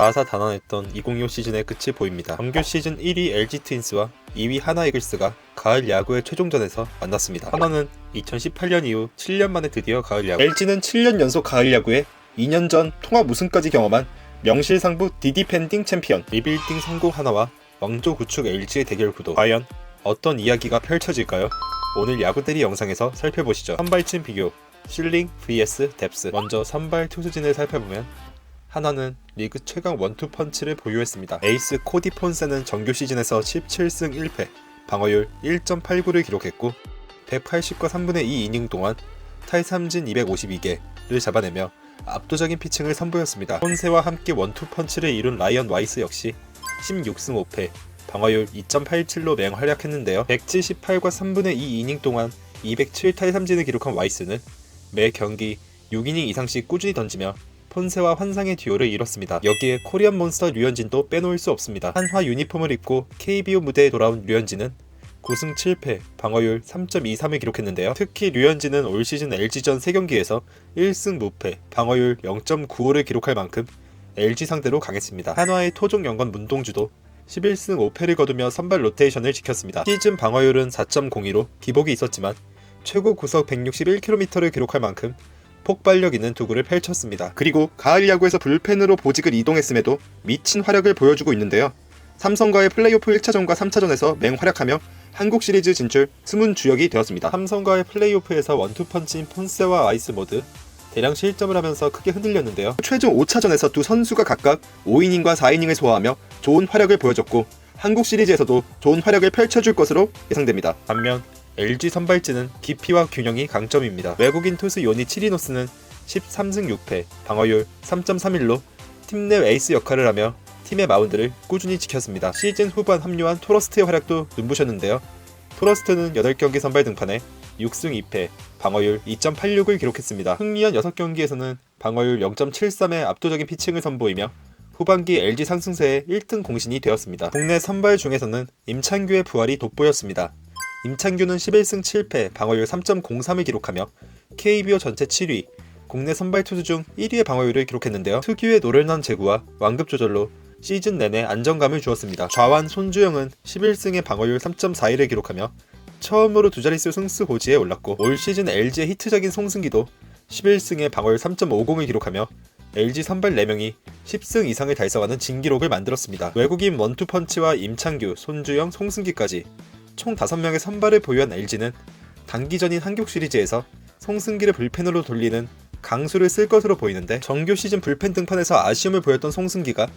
다사다난했던 2025 시즌의 끝이 보입니다. 정규 시즌 1위 LG 트윈스와 2위 하나 이글스가 가을 야구의 최종전에서 만났습니다. 하나는 2018년 이후 7년 만에 드디어 가을 야구. LG는 7년 연속 가을 야구에 2년 전 통합 우승까지 경험한 명실상부 디디펜딩 챔피언 리빌딩 성공 하나와 왕조 구축 LG의 대결 구도. 과연 어떤 이야기가 펼쳐질까요? 오늘 야구대리 영상에서 살펴보시죠. 선발진 비교, 실링 vs 뎁스. 먼저 선발 투수진을 살펴보면 하나는 리그 최강 원투 펀치를 보유했습니다. 에이스 코디 폰세는 정규 시즌에서 17승 1패, 방어율 1.89를 기록했고 180과 3분의 2 이닝 동안 탈삼진 252개를 잡아내며 압도적인 피칭을 선보였습니다. 폰세와 함께 원투 펀치를 이룬 라이언 와이스 역시 16승 5패, 방어율 2.87로 맹활약했는데요. 178과 3분의 2 이닝 동안 207 탈삼진을 기록한 와이스는 매 경기 6이닝 이상씩 꾸준히 던지며 폰세와 환상의 듀오를 이뤘습니다. 여기에 코리안 몬스터 류현진도 빼놓을 수 없습니다. 한화 유니폼을 입고 KBO 무대에 돌아온 류현진은 9승 7패, 방어율 3.23을 기록했는데요. 특히 류현진은 올 시즌 LG전 3경기에서 1승 무패, 방어율 0.95를 기록할 만큼 LG 상대로 강했습니다. 한화의 토종 연건 문동주도 11승 5패를 거두며 선발 로테이션을 지켰습니다. 시즌 방어율은 4.02로 기복이 있었지만 최고 구속 161km를 기록할 만큼 폭발력 있는 투구를 펼쳤습니다. 그리고 가을 야구에서 불펜으로 보직을 이동했음에도 미친 활약을 보여주고 있는데요. 삼성과의 플레이오프 1차전과 3차전에서 맹활약하며 한국 시리즈 진출 숨은 주역이 되었습니다. 삼성과의 플레이오프에서 원투펀치인 폰세와 아이스 모드 대량 실점을 하면서 크게 흔들렸는데요. 최종 5차전에서 두 선수가 각각 5이닝과 4이닝을 소화하며 좋은 활약을 보여줬고 한국 시리즈에서도 좋은 활약을 펼쳐줄 것으로 예상됩니다. 반면 LG 선발진은 깊이와 균형이 강점입니다. 외국인 투수 요니 치리노스는 13승 6패, 방어율 3.31로 팀 내 에이스 역할을 하며 팀의 마운드를 꾸준히 지켰습니다. 시즌 후반 합류한 토러스트의 활약도 눈부셨는데요. 토러스트는 8경기 선발 등판에 6승 2패, 방어율 2.86을 기록했습니다. 흥미한 6경기에서는 방어율 0.73의 압도적인 피칭을 선보이며 후반기 LG 상승세의 1등 공신이 되었습니다. 국내 선발 중에서는 임창규의 부활이 돋보였습니다. 임창규는 11승 7패, 방어율 3.03을 기록하며 KBO 전체 7위, 국내 선발 투수 중 1위의 방어율을 기록했는데요. 특유의 노련한 제구와 완급 조절로 시즌 내내 안정감을 주었습니다. 좌완 손주영은 11승의 방어율 3.41을 기록하며 처음으로 두 자릿수 승수 고지에 올랐고 올 시즌 LG의 히트적인 송승기도 11승의 방어율 3.50을 기록하며 LG 선발 4명이 10승 이상을 달성하는 진기록을 만들었습니다. 외국인 원투펀치와 임창규, 손주영, 송승기까지 총 5명의 선발을 보유한 LG는 단기전인 한국 시리즈에서 송승기를 불펜으로 돌리는 강수를 쓸 것으로 보이는데 정규 시즌 불펜 등판에서 아쉬움을 보였던 송승기가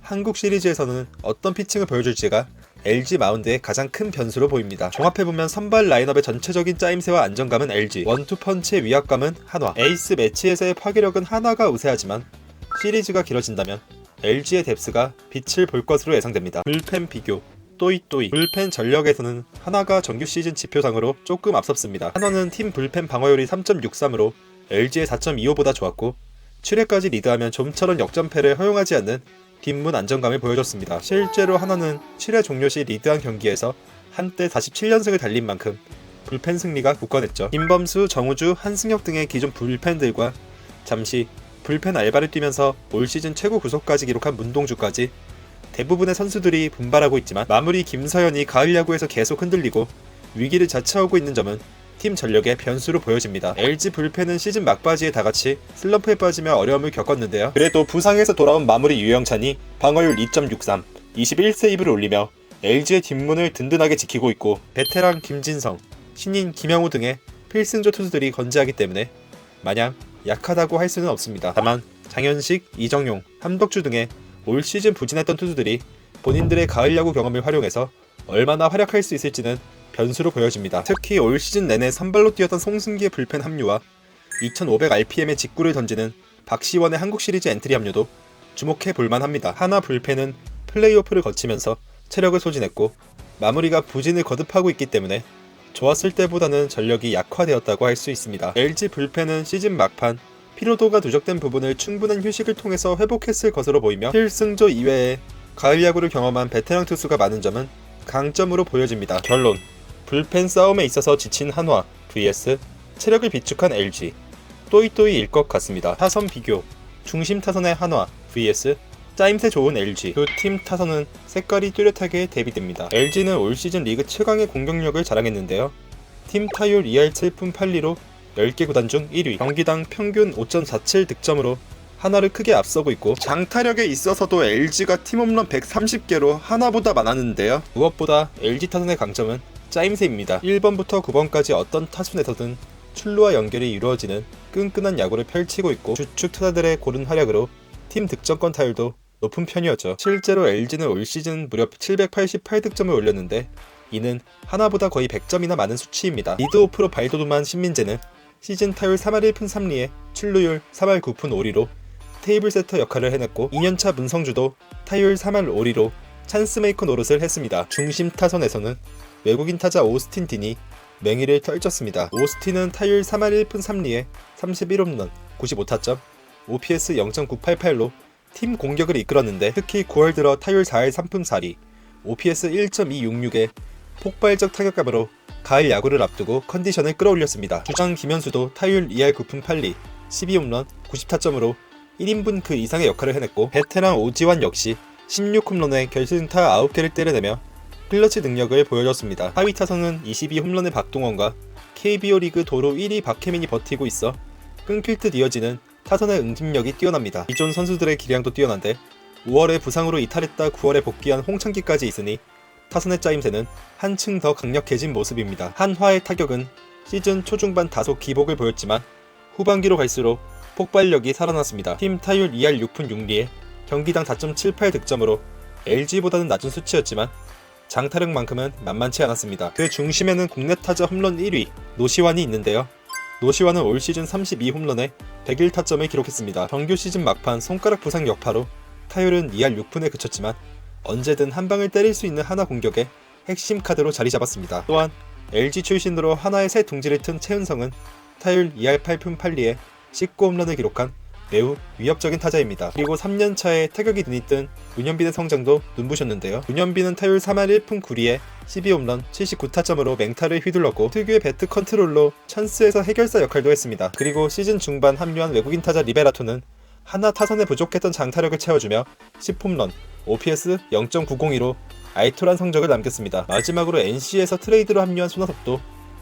한국 시리즈에서는 어떤 피칭을 보여줄지가 LG 마운드의 가장 큰 변수로 보입니다. 종합해보면 선발 라인업의 전체적인 짜임새와 안정감은 LG, 원투펀치의 위압감은 한화, 에이스 매치에서의 파괴력은 한화가 우세하지만 시리즈가 길어진다면 LG의 뎁스가 빛을 볼 것으로 예상됩니다. 불펜 비교 또이 또이 불펜 전력에서는 하나가 정규 시즌 지표상으로 조금 앞섭습니다. 한화는 팀 불펜 방어율이 3.63으로 LG의 4.25보다 좋았고 7회까지 리드하면 좀처럼 역전패를 허용하지 않는 뒷문 안정감을 보여줬습니다. 실제로 하나는 7회 종료 시 리드한 경기에서 한때 47연승을 달린 만큼 불펜 승리가 굳건했죠. 김범수, 정우주, 한승혁 등의 기존 불펜들과 잠시 불펜 알바를 뛰면서 올 시즌 최고 구속까지 기록한 문동주까지 대부분의 선수들이 분발하고 있지만 마무리 김서현이 가을 야구에서 계속 흔들리고 위기를 자처하고 있는 점은 팀 전력의 변수로 보여집니다. LG 불펜은 시즌 막바지에 다같이 슬럼프에 빠지며 어려움을 겪었는데요. 그래도 부상에서 돌아온 마무리 유영찬이 방어율 2.63, 21세이브를 올리며 LG의 뒷문을 든든하게 지키고 있고 베테랑 김진성, 신인 김영우 등의 필승조 투수들이 건재하기 때문에 마냥 약하다고 할 수는 없습니다. 다만 장현식, 이정용, 함덕주 등의 올 시즌 부진했던 투수들이 본인들의 가을 야구 경험을 활용해서 얼마나 활약할 수 있을지는 변수로 보여집니다. 특히 올 시즌 내내 선발로 뛰었던 송승기의 불펜 합류와 2500rpm의 직구를 던지는 박시원의 한국 시리즈 엔트리 합류도 주목해 볼만 합니다. 하나 불펜은 플레이오프를 거치면서 체력을 소진했고 마무리가 부진을 거듭하고 있기 때문에 좋았을 때보다는 전력이 약화되었다고 할 수 있습니다. LG 불펜은 시즌 막판 피로도가 누적된 부분을 충분한 휴식을 통해서 회복했을 것으로 보이며 필승조 이외에 가을 야구를 경험한 베테랑 투수가 많은 점은 강점으로 보여집니다. 결론 불펜 싸움에 있어서 지친 한화 vs 체력을 비축한 LG 또이또이일 것 같습니다. 타선 비교 중심 타선의 한화 vs 짜임새 좋은 LG 두 팀 타선은 색깔이 뚜렷하게 대비됩니다. LG는 올 시즌 리그 최강의 공격력을 자랑했는데요. 팀 타율 2할 7푼 8리로 10개 구단 중 1위 경기당 평균 5.47 득점으로 하나를 크게 앞서고 있고 장타력에 있어서도 LG가 팀 홈런 130개로 하나보다 많았는데요. 무엇보다 LG 타선의 강점은 짜임새입니다. 1번부터 9번까지 어떤 타순에서든 출루와 연결이 이루어지는 끈끈한 야구를 펼치고 있고 주축 투자들의 고른 활약으로 팀 득점권 타율도 높은 편이었죠. 실제로 LG는 올 시즌 무려 788득점을 올렸는데 이는 하나보다 거의 100점이나 많은 수치입니다. 리드오프로 발돋움한 신민재는 시즌 타율 3할 1푼 3리에 출루율 3할 9푼 5리로 테이블 세터 역할을 해냈고 2년차 문성주도 타율 3할 5리로 찬스메이커 노릇을 했습니다. 중심 타선에서는 외국인 타자 오스틴 딘이 맹위를 펼쳤습니다. 오스틴은 타율 3할 1푼 3리에 31홈런, 95타점, OPS 0.988로 팀 공격을 이끌었는데 특히 9월 들어 타율 4할 3푼 4리, OPS 1.266의 폭발적 타격감으로 가을 야구를 앞두고 컨디션을 끌어올렸습니다. 주장 김현수도 타율 2할 9푼 8리, 12홈런, 90타점으로 1인분 그 이상의 역할을 해냈고 베테랑 오지환 역시 16홈런에 결승타 9개를 때려내며 클러치 능력을 보여줬습니다. 하위 타선은 22홈런의 박동원과 KBO 리그 도로 1위 박혜민이 버티고 있어 끊길 듯 이어지는 타선의 응집력이 뛰어납니다. 기존 선수들의 기량도 뛰어난데 5월에 부상으로 이탈했다 9월에 복귀한 홍창기까지 있으니 타선의 짜임새는 한층 더 강력해진 모습입니다. 한화의 타격은 시즌 초중반 다소 기복을 보였지만 후반기로 갈수록 폭발력이 살아났습니다. 팀 타율 2할 6푼 6리에 경기당 4.78 득점으로 LG보다는 낮은 수치였지만 장타력만큼은 만만치 않았습니다. 그 중심에는 국내 타자 홈런 1위 노시환이 있는데요. 노시환은 올 시즌 32홈런에 101타점을 기록했습니다. 정규 시즌 막판 손가락 부상 여파로 타율은 2할 6푼에 그쳤지만 언제든 한 방을 때릴 수 있는 하나 공격의 핵심 카드로 자리 잡았습니다. 또한 LG 출신으로 하나의 새 둥지를 튼 최은성은 타율 2할 8푼 8리에 19홈런을 기록한 매우 위협적인 타자입니다. 그리고 3년차에 타격이 눈이 뜬 문현빈의 성장도 눈부셨는데요. 문현빈은 타율 3할 1푼 9리에 12홈런 79타점으로 맹타를 휘둘렀고 특유의 배트 컨트롤로 찬스에서 해결사 역할도 했습니다. 그리고 시즌 중반 합류한 외국인 타자 리베라토는 하나 타선에 부족했던 장타력을 채워주며 10홈런, OPS 0.902로 알토란 성적을 남겼습니다. 마지막으로 NC에서 트레이드로 합류한 손아섭도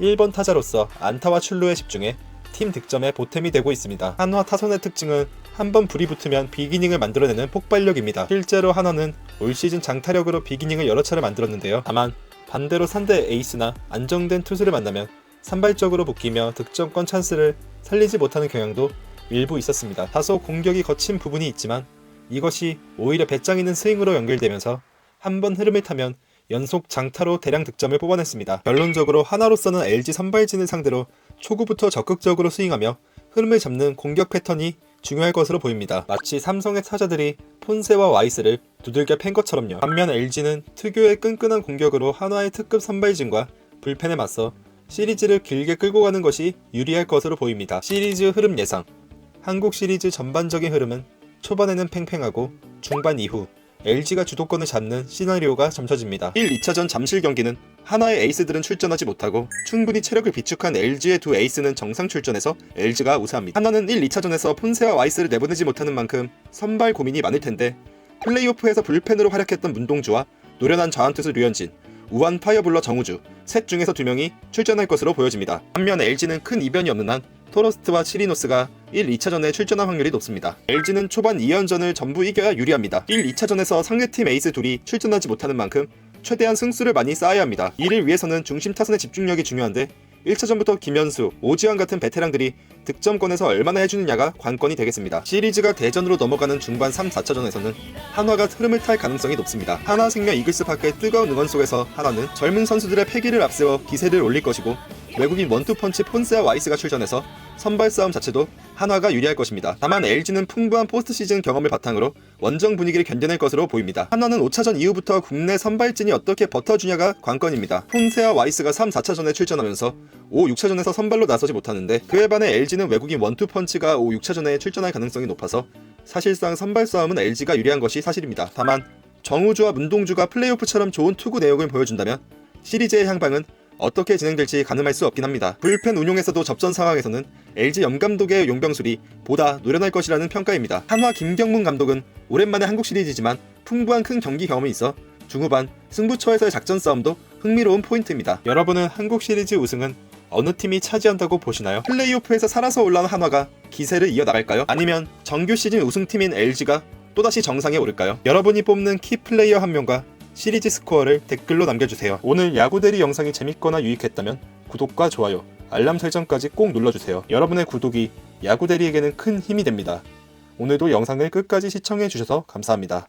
1번 타자로서 안타와 출루에 집중해 팀 득점에 보탬이 되고 있습니다. 한화 타선의 특징은 한번 불이 붙으면 비기닝을 만들어내는 폭발력입니다. 실제로 한화는 올 시즌 장타력으로 비기닝을 여러 차례 만들었는데요. 다만 반대로 상대 에이스나 안정된 투수를 만나면 산발적으로 묶이며 득점권 찬스를 살리지 못하는 경향도 일부 있었습니다. 다소 공격이 거친 부분이 있지만 이것이 오히려 배짱 있는 스윙으로 연결되면서 한 번 흐름을 타면 연속 장타로 대량 득점을 뽑아냈습니다. 결론적으로 하나로서는 LG 선발진을 상대로 초구부터 적극적으로 스윙하며 흐름을 잡는 공격 패턴이 중요할 것으로 보입니다. 마치 삼성의 타자들이 폰세와 와이스를 두들겨 팬 것처럼요. 반면 LG는 특유의 끈끈한 공격으로 한화의 특급 선발진과 불펜에 맞서 시리즈를 길게 끌고 가는 것이 유리할 것으로 보입니다. 시리즈 흐름 예상 한국 시리즈 전반적인 흐름은 초반에는 팽팽하고 중반 이후 LG가 주도권을 잡는 시나리오가 점쳐집니다. 1, 2차전 잠실 경기는 하나의 에이스들은 출전하지 못하고 충분히 체력을 비축한 LG의 두 에이스는 정상 출전해서 LG가 우세합니다. 하나는 1, 2차전에서 폰세와 와이스를 내보내지 못하는 만큼 선발 고민이 많을 텐데 플레이오프에서 불펜으로 활약했던 문동주와 노련한 좌완투수 류현진, 우한 파이어블러 정우주 셋 중에서 두 명이 출전할 것으로 보여집니다. 반면 LG는 큰 이변이 없는 한 토러스트와 치리노스가 1, 2차전에 출전할 확률이 높습니다. LG는 초반 2연전을 전부 이겨야 유리합니다. 1, 2차전에서 상대팀 에이스 둘이 출전하지 못하는 만큼 최대한 승수를 많이 쌓아야 합니다. 이를 위해서는 중심 타선의 집중력이 중요한데 1차전부터 김현수, 오지환 같은 베테랑들이 득점권에서 얼마나 해주느냐가 관건이 되겠습니다. 시리즈가 대전으로 넘어가는 중반 3, 4차전에서는 한화가 흐름을 탈 가능성이 높습니다. 한화생명 이글스 파크의 뜨거운 응원 속에서 한화는 젊은 선수들의 패기를 앞세워 기세를 올릴 것이고 외국인 원투펀치 폰세와 와이스가 출전해서 선발 싸움 자체도 한화가 유리할 것입니다. 다만 LG는 풍부한 포스트 시즌 경험을 바탕으로 원정 분위기를 견뎌낼 것으로 보입니다. 한화는 5차전 이후부터 국내 선발진이 어떻게 버텨주냐가 관건입니다. 폰세와 와이스가 3, 4차전에 출전하면서 5, 6차전에서 선발로 나서지 못하는데 그에 반해 LG는 외국인 원투펀치가 5, 6차전에 출전할 가능성이 높아서 사실상 선발 싸움은 LG가 유리한 것이 사실입니다. 다만 정우주와 문동주가 플레이오프처럼 좋은 투구 내용을 보여준다면 시리즈의 향방은 어떻게 진행될지 가늠할 수 없긴 합니다. 불펜 운용에서도 접전 상황에서는 LG 염 감독의 용병술이 보다 노련할 것이라는 평가입니다. 한화 김경문 감독은 오랜만에 한국 시리즈지만 풍부한 큰 경기 경험이 있어 중후반 승부처에서의 작전 싸움도 흥미로운 포인트입니다. 여러분은 한국 시리즈 우승은 어느 팀이 차지한다고 보시나요? 플레이오프에서 살아서 올라온 한화가 기세를 이어나갈까요? 아니면 정규 시즌 우승팀인 LG가 또다시 정상에 오를까요? 여러분이 뽑는 키 플레이어 한 명과 시리즈 스코어를 댓글로 남겨주세요. 오늘 야구대리 영상이 재밌거나 유익했다면 구독과 좋아요, 알람 설정까지 꼭 눌러주세요. 여러분의 구독이 야구대리에게는 큰 힘이 됩니다. 오늘도 영상을 끝까지 시청해주셔서 감사합니다.